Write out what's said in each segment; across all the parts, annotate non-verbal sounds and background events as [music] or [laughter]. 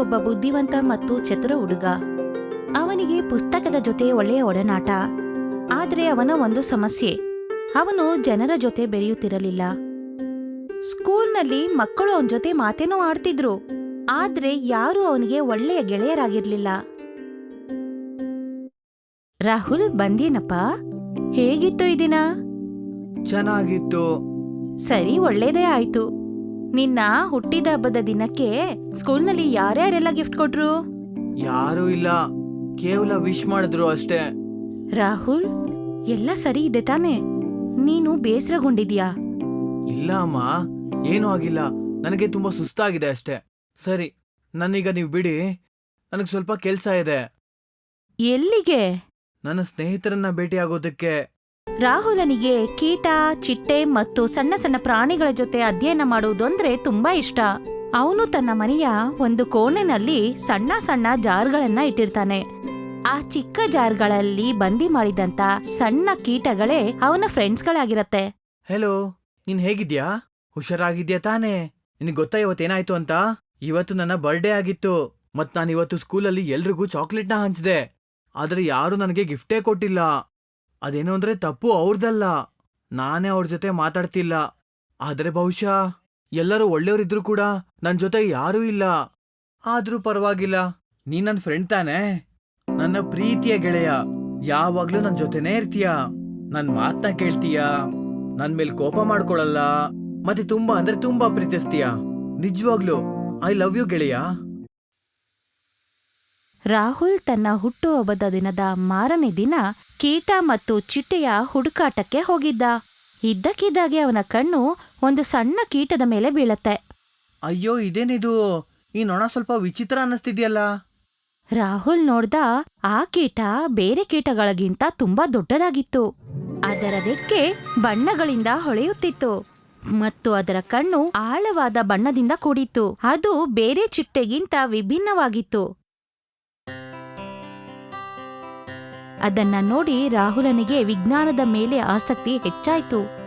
ಒಬ್ಬ ಬುದ್ಧಿವಂತ ಮತ್ತು ಚತುರ ಹುಡುಗ. ಅವನಿಗೆ ಪುಸ್ತಕದ ಜೊತೆ ಒಳ್ಳೆಯ ಒಡನಾಟ. ಆದರೆ ಅವನ ಒಂದು ಸಮಸ್ಯೆ. ಅವನು ಜನರ ಜೊತೆ ಬೆರೆಯುತ್ತಿರಲಿಲ್ಲ. ಸ್ಕೂಲ್ನಲ್ಲಿ ಮಕ್ಕಳು ಅವನ ಜೊತೆ ಮಾತೇನೂ ಆಡ್ತಿದ್ರು. ಆದ್ರೆ ಯಾರೂ ಅವನಿಗೆ ಒಳ್ಳೆಯ ಗೆಳೆಯರಾಗಿರ್ಲಿಲ್ಲ. ರಾಹುಲ್ ಬಂದೇನಪ್ಪ? ಹೇಗಿತ್ತು ಈ ದಿನ? ಚೆನ್ನಾಗಿತ್ತು. ಸರಿ ಒಳ್ಳೇದೇ ಆಯ್ತು. ನಿನ್ನ ಹುಟ್ಟಿದ ಹಬ್ಬದ ದಿನಕ್ಕೆ ಸ್ಕೂಲ್ನಲ್ಲಿ ಯಾರ್ಯಾರೆಲ್ಲ ಗಿಫ್ಟ್ ಕೊಟ್ರು? ಯಾರೂ ಇಲ್ಲ. ಕೇವಲ ವಿಶ್ ಮಾಡಿದ್ರು ಅಷ್ಟೇ. ರಾಹುಲ್ ಎಲ್ಲ ಸರಿ ಇದೆ ತಾನೆ. ನೀನು ಬೇಸರಗೊಂಡಿದ್ಯಾ? ಇಲ್ಲ ಅಮ್ಮ ಏನೂ ಆಗಿಲ್ಲ. ನನಗೆ ತುಂಬಾ ಸುಸ್ತಾಗಿದೆ ಅಷ್ಟೇ. ಸರಿ ನನ್ನೀಗ ನೀವು ಬಿಡಿ. ನನಗೆ ಸ್ವಲ್ಪ ಕೆಲ್ಸ ಇದೆ. ಎಲ್ಲಿಗೆ? ನನ್ನ ಸ್ನೇಹಿತರನ್ನ ಭೇಟಿಯಾಗೋದಕ್ಕೆ. ರಾಹುಲನಿಗೆ ಕೀಟ, ಚಿಟ್ಟೆ ಮತ್ತು ಸಣ್ಣ ಸಣ್ಣ ಪ್ರಾಣಿಗಳ ಜೊತೆ ಅಧ್ಯಯನ ಮಾಡುವುದಂದ್ರೆ ತುಂಬಾ ಇಷ್ಟ. ಅವನು ತನ್ನ ಮನೆಯ ಒಂದು ಕೋಣೆನಲ್ಲಿ ಸಣ್ಣ ಸಣ್ಣ ಜಾರ್ಗಳನ್ನ ಇಟ್ಟಿರ್ತಾನೆ. ಆ ಚಿಕ್ಕ ಜಾರ್ಗಳಲ್ಲಿ ಬಂದಿ ಮಾಡಿದಂತ ಸಣ್ಣ ಕೀಟಗಳೇ ಅವನ ಫ್ರೆಂಡ್ಸ್ಗಳಾಗಿರತ್ತೆ. ಹೆಲೋ ನೀನ್ ಹೇಗಿದ್ಯಾ? ಹುಷಾರಾಗಿದ್ಯಾ ತಾನೇ? ನಿನಗೆ ಗೊತ್ತಾ ಇವತ್ತೇನಾಯ್ತು ಅಂತ? ಇವತ್ತು ನನ್ನ ಬರ್ಡೇ ಆಗಿತ್ತು. ಮತ್ ನಾನು ಇವತ್ತು ಸ್ಕೂಲಲ್ಲಿ ಎಲ್ರಿಗೂ ಚಾಕ್ಲೇಟ್ನ ಹಂಚಿದೆ. ಆದ್ರೆ ಯಾರು ನನಗೆ ಗಿಫ್ಟೇ ಕೊಟ್ಟಿಲ್ಲ. ಅದೇನು ಅಂದ್ರೆ ತಪ್ಪು ಅವ್ರದಲ್ಲ. ನಾನೇ ಅವ್ರ ಜೊತೆ ಮಾತಾಡ್ತಿಲ್ಲ. ಆದ್ರೆ ಬಹುಶಃ ಎಲ್ಲರೂ ಒಳ್ಳೆಯವರಿದ್ರು ಕೂಡ ನನ್ ಜೊತೆ ಯಾರೂ ಇಲ್ಲ. ಆದ್ರೂ ಪರವಾಗಿಲ್ಲ. ನೀ ನನ್ ಫ್ರೆಂಡ್ ತಾನೇ? ನನ್ನ ಪ್ರೀತಿಯ ಗೆಳೆಯ. ಯಾವಾಗ್ಲೂ ನನ್ ಜೊತೆನೇ ಇರ್ತೀಯ? ನನ್ ಮಾತ್ನ ಕೇಳ್ತೀಯ? ನನ್ ಮೇಲೆ ಕೋಪ ಮಾಡ್ಕೊಳಲ್ಲ? ಮತ್ತೆ ತುಂಬಾ ಅಂದ್ರೆ ತುಂಬಾ ಪ್ರೀತಿಸ್ತೀಯ? ನಿಜವಾಗ್ಲು ಐ ಲವ್ ಯು ಗೆಳೆಯ. ರಾಹುಲ್ ತನ್ನ ಹುಟ್ಟುಹಬ್ಬದ ದಿನದ ಮಾರನೇ ದಿನ ಕೀಟ ಮತ್ತು ಚಿಟ್ಟೆಯ ಹುಡುಕಾಟಕ್ಕೆ ಹೋಗಿದ್ದ. ಇದ್ದಕ್ಕಿದ್ದಾಗೆ ಅವನ ಕಣ್ಣು ಒಂದು ಸಣ್ಣ ಕೀಟದ ಮೇಲೆ ಬೀಳತ್ತೆ. ಅಯ್ಯೋ ಇದೇನಿದು? ಈ ನೊಣ ಸ್ವಲ್ಪ ವಿಚಿತ್ರ ಅನ್ನಿಸ್ತಿದ್ಯಲ್ಲ? ರಾಹುಲ್ ನೋಡ್ದ ಆ ಕೀಟ ಬೇರೆ ಕೀಟಗಳಿಗಿಂತ ತುಂಬಾ ದೊಡ್ಡದಾಗಿತ್ತು. ಅದರ ರೆಕ್ಕೆ ಬಣ್ಣಗಳಿಂದ ಹೊಳೆಯುತ್ತಿತ್ತು. ಮತ್ತು ಅದರ ಕಣ್ಣು ಆಳವಾದ ಬಣ್ಣದಿಂದ ಕೂಡಿತ್ತು. ಅದು ಬೇರೆ ಚಿಟ್ಟೆಗಿಂತ ವಿಭಿನ್ನವಾಗಿತ್ತು. ಅದನ್ನ ನೋಡಿ ರಾಹುಲನಿಗೆ ವಿಜ್ಞಾನದ ಮೇಲೆ ಆಸಕ್ತಿ ಹೆಚ್ಚಾಯಿತು.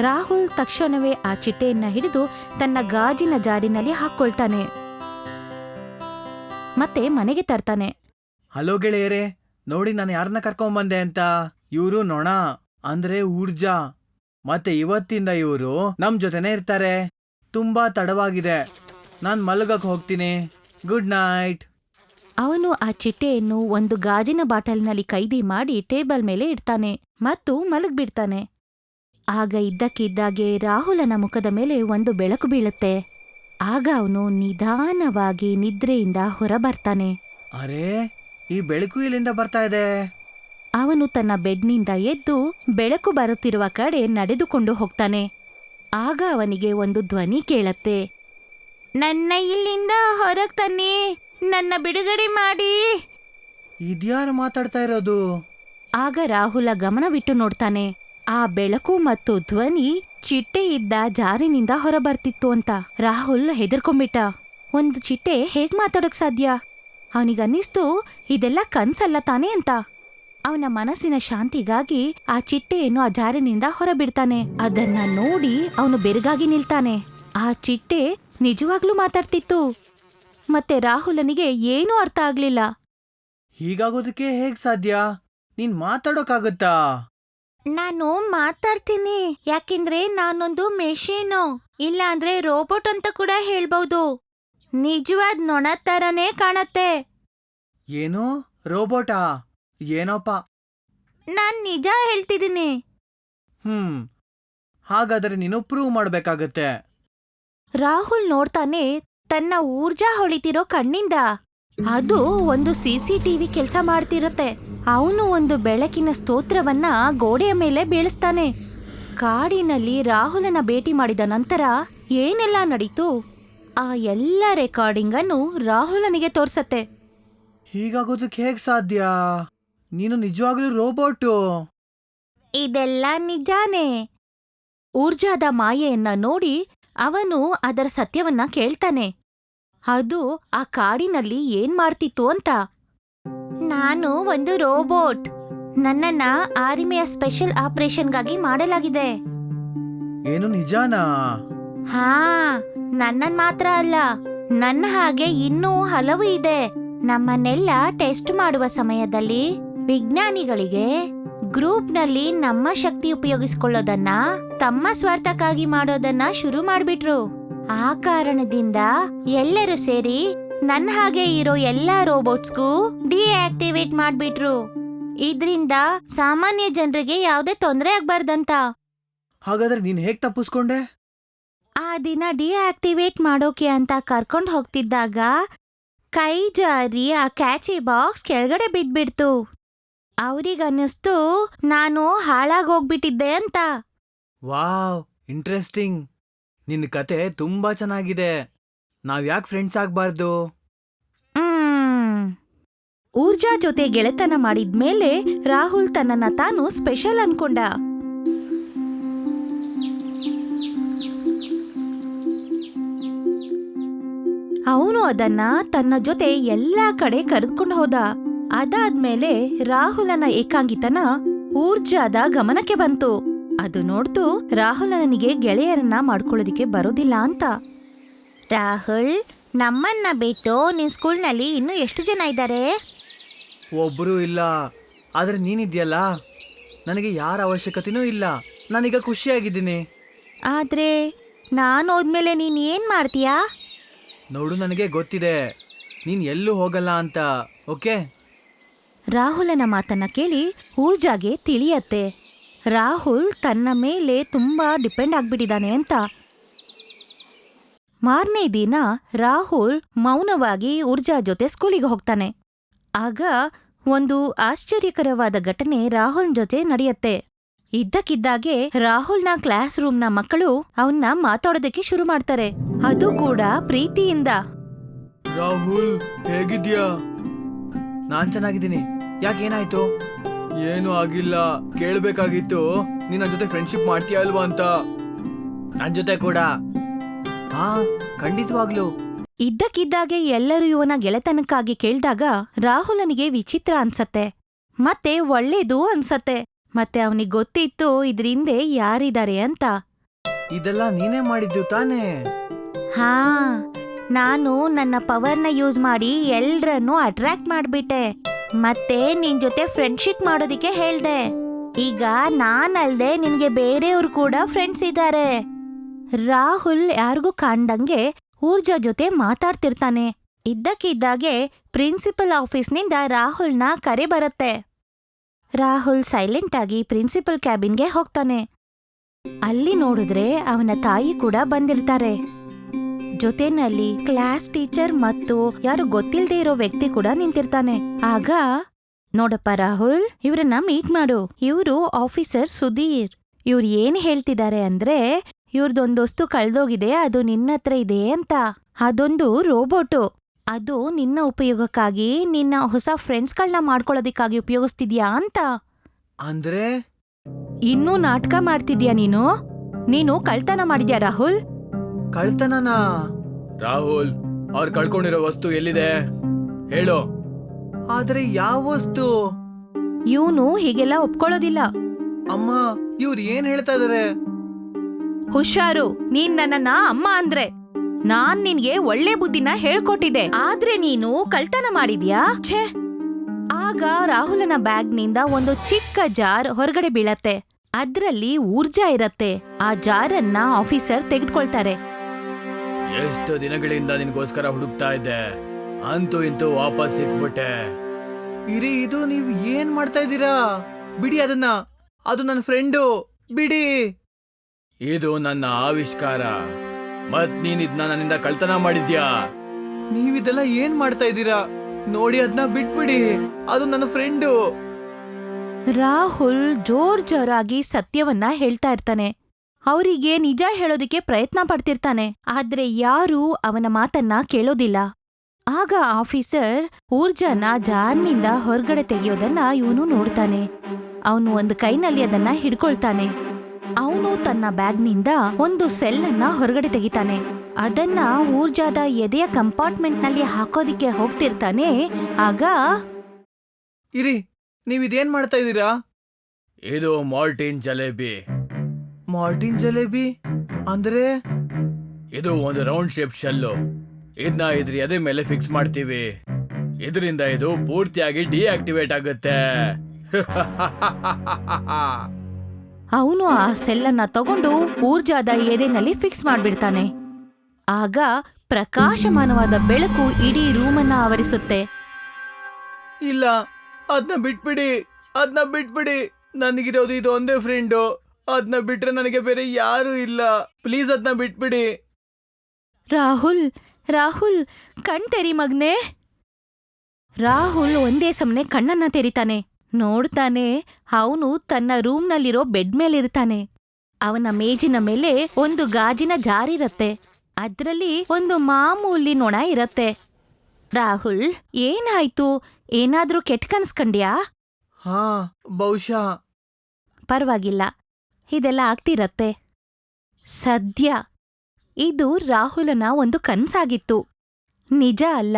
ರಾಹುಲ್ ತಕ್ಷಣವೇ ಆ ಚಿಟ್ಟೆಯನ್ನ ಹಿಡಿದು ತನ್ನ ಗಾಜಿನ ಜಾರಿನಲ್ಲಿ ಹಾಕೊಳ್ತಾನೆ. ಮತ್ತೆ ಮನೆಗೆ ತರ್ತಾನೆ. ಹಲೋ ಗೆಳೆಯರೇ, ನೋಡಿ ನಾನು ಯಾರನ್ನ ಕರ್ಕೊಂಬಂದೆ ಅಂತ? ಇವರು ನೊಣ, ಅಂದ್ರೆ ಊರ್ಜಾ. ಮತ್ತೆ ಇವತ್ತಿಂದ ಇವರು ನಮ್ ಜೊತೆನೆ ಇರ್ತಾರೆ. ತುಂಬಾ ತಡವಾಗಿದೆ. ನಾನ್ ಮಲಗಕ್ ಹೋಗ್ತೀನಿ. Good night. ಅವನು ಆ ಚಿಟ್ಟೆಯನ್ನು ಒಂದು ಗಾಜಿನ ಬಾಟಲ್ನಲ್ಲಿ ಕೈದಿ ಮಾಡಿ ಟೇಬಲ್ ಮೇಲೆ ಇಡ್ತಾನೆ ಮತ್ತು ಮಲಗ್ಬಿಡ್ತಾನೆ. ಆಗ ಇದ್ದಕ್ಕಿದ್ದಾಗೆ ರಾಹುಲನ ಮುಖದ ಮೇಲೆ ಒಂದು ಬೆಳಕು ಬೀಳುತ್ತೆ. ಆಗ ಅವನು ನಿಧಾನವಾಗಿ ನಿದ್ರೆಯಿಂದ ಹೊರಬರ್ತಾನೆ. ಅರೇ ಈ ಬೆಳಕು ಇಲ್ಲಿಂದ ಬರ್ತಾ ಇದೆ? ಅವನು ತನ್ನ ಬೆಡ್ನಿಂದ ಎದ್ದು ಬೆಳಕು ಬರುತ್ತಿರುವ ಕಡೆ ನಡೆದುಕೊಂಡು ಹೋಗ್ತಾನೆ. ಆಗ ಅವನಿಗೆ ಒಂದು ಧ್ವನಿ ಕೇಳತ್ತೆ. ನನ್ನ ಇಲ್ಲಿಂದ ಹೊರಗ್ ತನ್ನಿ. ನನ್ನ ಬಿಡುಗಡೆ ಮಾಡಿ. ಇದ್ಯಾರು ಮಾತಾಡ್ತಾ ಇರೋದು? ಆಗ ರಾಹುಲ ಗಮನವಿಟ್ಟು ನೋಡ್ತಾನೆ. ಆ ಬೆಳಕು ಮತ್ತು ಧ್ವನಿ ಚಿಟ್ಟೆ ಇದ್ದ ಜಾರಿನಿಂದ ಹೊರಬರ್ತಿತ್ತು ಅಂತ ರಾಹುಲ್ ಹೆದರ್ಕೊಂಬಿಟ್ಟ ಒಂದು ಚಿಟ್ಟೆ ಹೇಗ್ ಮಾತಾಡಕ್ ಸಾಧ್ಯ? ಅವನಿಗನ್ನಿಸ್ತು ಇದೆಲ್ಲ ಕನ್ಸಲ್ಲ ತಾನೇ ಅಂತ. ಅವನ ಮನಸ್ಸಿನ ಶಾಂತಿಗಾಗಿ ಆ ಚಿಟ್ಟೆಯನ್ನು ಆ ಜಾರಿನಿಂದ ಹೊರಬಿಡ್ತಾನೆ. ಅದನ್ನ ನೋಡಿ ಅವನು ಬೆರಗಾಗಿ ನಿಲ್ತಾನೆ. ಆ ಚಿಟ್ಟೆ ನಿಜವಾಗ್ಲೂ ಮಾತಾಡ್ತಿತ್ತು. ಮತ್ತೆ ರಾಹುಲನಿಗೆ ಏನೂ ಅರ್ಥ ಆಗ್ಲಿಲ್ಲ. ಹೀಗಾಗೋದಕ್ಕೆ ಹೇಗ್ ಸಾಧ್ಯ? ನೀನ್ ಮಾತಾಡೋಕಾಗತ್ತಾ? ನಾನು ಮಾತಾಡ್ತೀನಿ. ಯಾಕೆಂದ್ರೆ ನಾನೊಂದು ಮೆಷೀನು. ಇಲ್ಲ ಅಂದ್ರೆ ರೋಬೋಟ್ ಅಂತ ಕೂಡ ಹೇಳ್ಬಹುದು ನಿಜವಾದ ನೊಣ ತರನೇ ಕಾಣತ್ತೆ. ಏನು? ರೋಬೋಟಾ? ಏನೋಪ? ನಾನ್ ನಿಜ ಹೇಳ್ತಿದ್ದೀನಿ. ಹ್ಮ್. ಹಾಗಾದ್ರೆ ನೀನು ಪ್ರೂವ್ ಮಾಡ್ಬೇಕಾಗತ್ತೆ. ರಾಹುಲ್ ನೋಡ್ತಾನೆ ತನ್ನ ಊರ್ಜಾ ಹೊಳಿತಿರೋ ಕಣ್ಣಿಂದ. ಅದು ಒಂದು ಸಿಸಿಟಿವಿ ಕೆಲಸ ಮಾಡ್ತಿರತ್ತೆ. ಅವನು ಒಂದು ಬೆಳಕಿನ ಸ್ತೋತ್ರವನ್ನ ಗೋಡೆಯ ಮೇಲೆ ಬೀಳಿಸ್ತಾನೆ. ಕಾಡಿನಲ್ಲಿ ರಾಹುಲನ ಭೇಟಿ ಮಾಡಿದ ನಂತರ ಏನೆಲ್ಲ ನಡೀತು? ಆ ಎಲ್ಲ ರೆಕಾರ್ಡಿಂಗ್ ಅನ್ನು ರಾಹುಲನಿಗೆ ತೋರ್ಸತ್ತೆ. ಹೀಗಾಗೋದಕ್ಕೆ ಹೇಗ್ ಸಾಧ್ಯ? ನೀನು ನಿಜವಾಗ್ಲೂ ರೋಬೋಟು. ಇದೆಲ್ಲ ನಿಜಾನೇ. ಊರ್ಜಾದ ಮಾಯೆಯನ್ನ ನೋಡಿ ಅವನು ಅದರ ಸತ್ಯವನ್ನ ಕೇಳ್ತಾನೆ. ಅದು ಆ ಕಾಡಿನಲ್ಲಿ ಏನ್ ಮಾಡ್ತಿತ್ತು ಅಂತ? ನಾನು ಒಂದು ರೋಬೋಟ್. ನನ್ನನ್ನ ಆರ್ಮಿಯ ಸ್ಪೆಷಲ್ ಆಪರೇಷನ್ಗಾಗಿ ಮಾಡಲಾಗಿದೆ. ಏನು ನಿಜಾನಾ? ಹಾ ನನ್ನನ್ ಮಾತ್ರ ಅಲ್ಲ. ನನ್ನ ಹಾಗೆ ಇನ್ನೂ ಹಲವು ಇದೆ. ನಮ್ಮನ್ನೆಲ್ಲ ಟೆಸ್ಟ್ ಮಾಡುವ ಸಮಯದಲ್ಲಿ ವಿಜ್ಞಾನಿಗಳಿಗೆ ಗ್ರೂಪ್ನಲ್ಲಿ ನಮ್ಮ ಶಕ್ತಿ ಉಪಯೋಗಿಸಿಕೊಳ್ಳೋದನ್ನ ತಮ್ಮ ಸ್ವಾರ್ಥಕ್ಕಾಗಿ ಮಾಡೋದನ್ನ ಶುರು ಮಾಡ್ಬಿಟ್ರು. ಆ ಕಾರಣದಿಂದ ಎಲ್ಲರೂ ಸೇರಿ ನನ್ನ ಹಾಗೆ ಇರೋ ಎಲ್ಲಾ ರೋಬೋಟ್ಸ್ಗೂ ಡಿಆಕ್ಟಿವೇಟ್ ಮಾಡ್ಬಿಟ್ರು. ಇದ್ರಿಂದ ಸಾಮಾನ್ಯ ಜನರಿಗೆ ಯಾವುದೇ ತೊಂದರೆ ಆಗ್ಬಾರ್ದಂತ. ಹಾಗಾದ್ರೆ ನೀನ್ ಹೇಗ್ ತಪ್ಪಿಸ್ಕೊಂಡೆ? ಆ ದಿನ ಡಿಆಕ್ಟಿವೇಟ್ ಮಾಡೋಕೆ ಅಂತ ಕರ್ಕೊಂಡು ಹೋಗ್ತಿದ್ದಾಗ ಕೈ ಜಾರಿ ಆ ಕ್ಯಾಚಿ ಬಾಕ್ಸ್ ಕೆಳಗಡೆ ಬಿದ್ಬಿಡ್ತು. ಅವ್ರಿಗನ್ನಿಸ್ತು ನಾನು ಹಾಳಾಗೋಗ್ಬಿಟ್ಟಿದ್ದೆ ಅಂತ. Wow interesting. ನಿನ್ನ ಕತೆ ತುಂಬಾ ಚೆನ್ನಾಗಿದೆ. ನಾವ್ ಯಾಕೆ ಫ್ರೆಂಡ್ಸ್ ಆಗ್ಬಾರ್ದು? ಮ್ಮ್. ಊರ್ಜಾ ಜೊತೆ ಗೆಳೆತನ ಮಾಡಿದ್ಮೇಲೆ ರಾಹುಲ್ ತನ್ನನ್ನ ತಾನು ಸ್ಪೆಷಲ್ ಅನ್ಕೊಂಡ. ಅವನು ಅದನ್ನ ತನ್ನ ಜೊತೆ ಎಲ್ಲಾ ಕಡೆ ಕರೆದುಕೊಂಡು ಹೋದ. ಅದಾದ್ಮೇಲೆ ರಾಹುಲನ ಏಕಾಂಗಿತನ ಊರ್ಜಾದ ಗಮನಕ್ಕೆ ಬಂತು. ಅದು ನೋಡ್ತು ರಾಹುಲನಿಗೆ ಗೆಳೆಯರನ್ನ ಮಾಡ್ಕೊಳ್ಳೋದಿಕ್ಕೆ ಬರೋದಿಲ್ಲ ಅಂತ. ರಾಹುಲ್ ನಮ್ಮನ್ನ ಬಿಟ್ಟು ನಿನ್ ಸ್ಕೂಲ್ನಲ್ಲಿ ಇನ್ನೂ ಎಷ್ಟು ಜನ ಇದ್ದಾರೆ? ಒಬ್ಬರೂ ಇಲ್ಲ. ಆದ್ರೆ ನೀನಿದ್ಯಲ್ಲ? ನನಗೆ ಯಾರ ಅವಶ್ಯಕತೆನೂ ಇಲ್ಲ. ನಾನೀಗ ಖುಷಿಯಾಗಿದ್ದೀನಿ. ಆದ್ರೆ ನಾನು ಹೋದ್ಮೇಲೆ ನೀನ್ ಏನ್ ಮಾಡ್ತೀಯಾ? ನೋಡು ನನಗೆ ಗೊತ್ತಿದೆ. ನೀನ್ ಎಲ್ಲೂ ಹೋಗಲ್ಲ ಅಂತ ಓಕೆ? ರಾಹುಲನ ಮಾತನ್ನ ಕೇಳಿ ಪೂಜಾಗೆ ತಿಳಿಯತ್ತೆ. ರಾಹುಲ್ ತನ್ನ ಮೇಲೆ ತುಂಬಾ ಡಿಪೆಂಡ್ ಆಗ್ಬಿಟ್ಟಿದ್ದಾನೆ ಅಂತ. ಮಾರನೇ ದಿನ ರಾಹುಲ್ ಮೌನವಾಗಿ ಊರ್ಜಾ ಜೊತೆ ಸ್ಕೂಲಿಗೆ ಹೋಗ್ತಾನೆ. ಆಗ ಒಂದು ಆಶ್ಚರ್ಯಕರವಾದ ಘಟನೆ ರಾಹುಲ್ ಜೊತೆ ನಡೆಯತ್ತೆ. ಇದ್ದಕ್ಕಿದ್ದಾಗೆ ರಾಹುಲ್ನ ಕ್ಲಾಸ್ ರೂಮ್ನ ಮಕ್ಕಳು ಅವನ್ನ ಮಾತಾಡೋದಕ್ಕೆ ಶುರು ಮಾಡ್ತಾರೆ. ಅದು ಕೂಡ ಪ್ರೀತಿಯಿಂದ. ರಾಹುಲ್ ಹೇಗಿದ್ಯಾ ನಾನ್ ಚೆನ್ನಾಗಿದ್ದೀನಿ. ಯಾಕೇನಾಯ್ತು? ಏನು ಆಗಿಲ್ಲ. ಕೇಳ್ಬೇಕಾಗಿತ್ತು. ನೀನ್ ನನ್ ಜೊತೆ ಫ್ರೆಂಡ್ಶಿಪ್ ಮಾಡ್ತೀಯ ಅಲ್ವಾ ಅಂತ. ನನ್ ಜೊತೆ ಕೂಡ? ಹಾ ಖಂಡಿತವಾಗ್ಲು. ಇದ್ದಕ್ಕಿದ್ದಾಗೆ ಎಲ್ಲರೂ ಇವನ ಗೆಳೆತನಕ್ಕಾಗಿ ಕೇಳ್ದಾಗ ರಾಹುಲನಿಗೆ ವಿಚಿತ್ರ ಅನ್ಸತ್ತೆ. ಮತ್ತೆ ಒಳ್ಳೇದು ಅನ್ಸತ್ತೆ. ಮತ್ತೆ ಅವನಿಗೆ ಗೊತ್ತಿತ್ತು ಇದ್ರಿಂದೆ ಯಾರಿದ್ದಾರೆ ಅಂತ. ಇದೆಲ್ಲ ನೀನೇ ಮಾಡಿದ್ದು ತಾನೇ? ಹಾ ನಾನು ನನ್ನ ಪವರ್ನ ಯೂಸ್ ಮಾಡಿ ಎಲ್ರನ್ನೂ ಅಟ್ರಾಕ್ಟ್ ಮಾಡ್ಬಿಟ್ಟೆ. ಮತ್ತೆ ನಿನ್ ಜೊತೆ ಫ್ರೆಂಡ್ಶಿಪ್ ಮಾಡೋದಿಕ್ಕೆ ಹೇಳ್ದೆ. ಈಗ ನಾನಲ್ದೆ ನಿನ್ಗೆ ಬೇರೆಯವ್ರು ಕೂಡ ಫ್ರೆಂಡ್ಸ್ ಇದ್ದಾರೆ ರಾಹುಲ್ ಯಾರಿಗೂ ಕಾಣ್ದಂಗೆ ಊರ್ಜಾ ಜೊತೆ ಮಾತಾಡ್ತಿರ್ತಾನೆ. ಇದ್ದಕ್ಕಿದ್ದಾಗೆ ಪ್ರಿನ್ಸಿಪಲ್ ಆಫೀಸ್ನಿಂದ ರಾಹುಲ್ನ ಕರೆ ಬರುತ್ತೆ. ರಾಹುಲ್ ಸೈಲೆಂಟ್ ಆಗಿ ಪ್ರಿನ್ಸಿಪಲ್ ಕ್ಯಾಬಿನ್ಗೆ ಹೋಗ್ತಾನೆ. ಅಲ್ಲಿ ನೋಡಿದ್ರೆ ಅವನ ತಾಯಿ ಕೂಡ ಬಂದಿರ್ತಾರೆ. ಜೊತೆನಲ್ಲಿ ಕ್ಲಾಸ್ ಟೀಚರ್ ಮತ್ತು ಯಾರು ಗೊತ್ತಿಲ್ದೇ ಇರೋ ವ್ಯಕ್ತಿ ಕೂಡ ನಿಂತಿರ್ತಾನೆ. ಆಗ ನೋಡಪ್ಪ ರಾಹುಲ್ ಇವ್ರನ್ನ ಮೀಟ್ ಮಾಡು. ಇವರು ಆಫೀಸರ್ ಸುಧೀರ್. ಇವ್ರು ಏನ್ ಹೇಳ್ತಿದ್ದಾರೆ ಅಂದ್ರೆ ಇವ್ರದೊಂದು ವಸ್ತು ಕಳ್ದೋಗಿದೆ ಅದು ನಿನ್ನ ಹತ್ರ ಇದೆ ಅಂತ. ಅದೊಂದು ರೋಬೋಟು ಅದು ನಿನ್ನ ಉಪಯೋಗಕ್ಕಾಗಿ ನಿನ್ನ ಹೊಸ ಫ್ರೆಂಡ್ಸ್ಗಳನ್ನ ಮಾಡ್ಕೊಳ್ಳೋದಿಕ್ಕಾಗಿ ಉಪಯೋಗಿಸ್ತಿದ್ಯಾ ಅಂತ. ಅಂದ್ರೆ? ಇನ್ನೂ ನಾಟಕ ಮಾಡ್ತಿದ್ಯಾ ನೀನು? ನೀನು ಕಳ್ತನ ಮಾಡಿದ್ಯಾ ರಾಹುಲ್? ಕಳ್ತನನಾ? ರಾಹುಲ್ ಅವ್ರು ಕಳ್ಕೊಂಡಿರೋ ವಸ್ತು ಎಲ್ಲಿದೆ? ಹೇಳು. ಆದ್ರೆ ಯಾವ ವಸ್ತು? ಇವನು ಹೀಗೆಲ್ಲ ಒಪ್ಕೊಳ್ಳೋದಿಲ್ಲ. ಅಮ್ಮ ಇವ್ರು ಏನ್ ಹೇಳ್ತಾ ಇದಾರೆ? ಹುಷಾರು ನೀನ್ ನನ್ನನ್ನ ಅಮ್ಮ ಅಂದ್ರೆ. ನಾನ್ ನಿನ್ಗೆ ಒಳ್ಳೆ ಬುದ್ಧಿನ ಹೇಳ್ಕೊಟ್ಟಿದ್ದೆ. ಆದ್ರೆ ನೀನು ಕಳ್ತನ ಮಾಡಿದ್ಯಾ? ಛೇ. ಆಗ ರಾಹುಲನ ಬ್ಯಾಗ್ನಿಂದ ಒಂದು ಚಿಕ್ಕ ಜಾರ್ ಹೊರಗಡೆ ಬೀಳತ್ತೆ. ಅದ್ರಲ್ಲಿ ಊರ್ಜಾ ಇರತ್ತೆ. ಆ ಜಾರನ್ನ ಆಫೀಸರ್ ತೆಗೆದುಕೊಳ್ತಾರೆ. ಎಷ್ಟು ದಿನಗಳಿಂದ ನಿನ್ಗೋಸ್ಕರ ಹುಡುಕ್ತಾ ಇದ್ದೆ. ಅಂತೂ ಇಂತೂ ವಾಪಸ್ ಸಿಕ್ಬಿಟ್ಟೆ. ಇರಿ ಇದು ನೀವ್ ಏನ್ ಮಾಡ್ತಾ ಇದ್ದೀರಾ? ಬಿಡಿ ಅದನ್ನ. ಅದು ನನ್ನ ಫ್ರೆಂಡು. ಬಿಡಿ. ಇದು ನನ್ನ ಆವಿಷ್ಕಾರ. ಮತ್ ನೀನ್ ಇದನ್ನ ನನ್ನಿಂದ ಕಳ್ತನ ಮಾಡಿದ್ಯಾ? ನೀವಿದೆಲ್ಲ ಏನ್ ಮಾಡ್ತಾ ಇದ್ದೀರಾ? ನೋಡಿ ಅದನ್ನ ಬಿಟ್ಬಿಡಿ. ಅದು ನನ್ನ ಫ್ರೆಂಡು. ರಾಹುಲ್ ಜೋರ್ ಜೋರಾಗಿ ಸತ್ಯವನ್ನ ಹೇಳ್ತಾ ಇರ್ತಾನೆ. ಅವರಿಗೆ ನಿಜ ಹೇಳೋದಿಕ್ಕೆ ಪ್ರಯತ್ನ ಪಡ್ತಿರ್ತಾನೆ ಆದ್ರೆ ಯಾರೂ ಅವನ ಮಾತನ್ನ ಕೇಳೋದಿಲ್ಲ. ಆಗ ಆಫೀಸರ್ ಊರ್ಜಾನ ಜಾರ್ನಿಂದ ಹೊರಗಡೆ ತೆಗೆಯೋದನ್ನ ಇವನು ನೋಡ್ತಾನೆ. ಅವನು ಒಂದು ಕೈನಲ್ಲಿ ಅದನ್ನ ಹಿಡ್ಕೊಳ್ತಾನೆ. ಅವನು ತನ್ನ ಬ್ಯಾಗ್ನಿಂದ ಒಂದು ಸೆಲ್ ಅನ್ನ ಹೊರಗಡೆ ತೆಗಿತಾನೆ. ಅದನ್ನ ಊರ್ಜಾದ ಎದೆಯ ಕಂಪಾರ್ಟ್ಮೆಂಟ್ನಲ್ಲಿ ಹಾಕೋದಿಕ್ಕೆ ಹೋಗ್ತಿರ್ತಾನೆ ಆಗ ಇರಿ ನೀವಿದೇನ್ ಇದೇನ್ ಮಾಡ್ತಾ ಇದ್ದೀರಾ? ಇದು ಮಾಲ್ಟಿನ್ ಜಲೇಬಿ. ಮಾಲ್ಟಿನ್ ಜಲೇಬಿ ಅಂದ್ರೆ ಇದು ಒಂದು ರೌಂಡ್ ಶೇಪ್ ಶೆಲ್ಲು ಇದನ್ನ ಇದ್ರ ಎದೆ ಮೇಲೆ ಫಿಕ್ಸ್ ಮಾಡ್ತೀವಿ. ಇದರಿಂದ ಇದು ಪೂರ್ತಿಯಾಗಿ ಡಿಆಕ್ಟಿವೇಟ್ ಆಗುತ್ತೆ. [laughs] ಅವನು ಆ ಸೆಲ್ಲನ್ನ ತಗೊಂಡು ಊರ್ಜಾದ ಎದೆನಲ್ಲಿ ಫಿಕ್ಸ್ ಮಾಡ್ಬಿಡ್ತಾನೆ. ಆಗ ಪ್ರಕಾಶಮಾನವಾದ ಬೆಳಕು ಇಡೀ ರೂಮನ್ನ ಆವರಿಸುತ್ತೆ. ಇಲ್ಲ ಅದನ್ನ ಬಿಟ್ಬಿಡಿ ಅದನ್ನ ಬಿಟ್ಬಿಡಿ. ನನಗಿರೋದು ಇದು ಒಂದೇ ಫ್ರೆಂಡು ಅದನ್ನ ಬಿಟ್ರೆ ನನಗೆ ಬೇರೆ ಯಾರು ಇಲ್ಲ. ಪ್ಲೀಸ್ ಅದನ್ನ ಬಿಟ್ಬಿಡಿ. ರಾಹುಲ್ ರಾಹುಲ್ ಕಣ್ ತೆರಿ ಮಗ್ನೆ. ರಾಹುಲ್ ಒಂದೇ ಸಮನೆ ಕಣ್ಣನ್ನ ತೆರಿತಾನೆ. ನೋಡ್ತಾನೆ ಅವನು ತನ್ನ ರೂಮ್ನಲ್ಲಿರೋ ಬೆಡ್ ಮೇಲಿರ್ತಾನೆ. ಅವನ ಮೇಜಿನ ಮೇಲೆ ಒಂದು ಗಾಜಿನ ಜಾರಿರತ್ತೆ ಅದ್ರಲ್ಲಿ ಒಂದು ಮಾಮೂಲಿ ನೊಣ ಇರತ್ತೆ. ರಾಹುಲ್ ಏನಾಯ್ತು? ಏನಾದ್ರೂ ಕೆಟ್ಟ ಕನ್ಸ್ಕಂಡ್ಯಾ? ಹಾ ಬಹುಶಃ. ಪರವಾಗಿಲ್ಲ. ಇದೆಲ್ಲ ಆಗ್ತಿರತ್ತೆ. ಸದ್ಯ. ಇದು ರಾಹುಲನ ಒಂದು ಕನ್ಸಾಗಿತ್ತು. ನಿಜ ಅಲ್ಲ.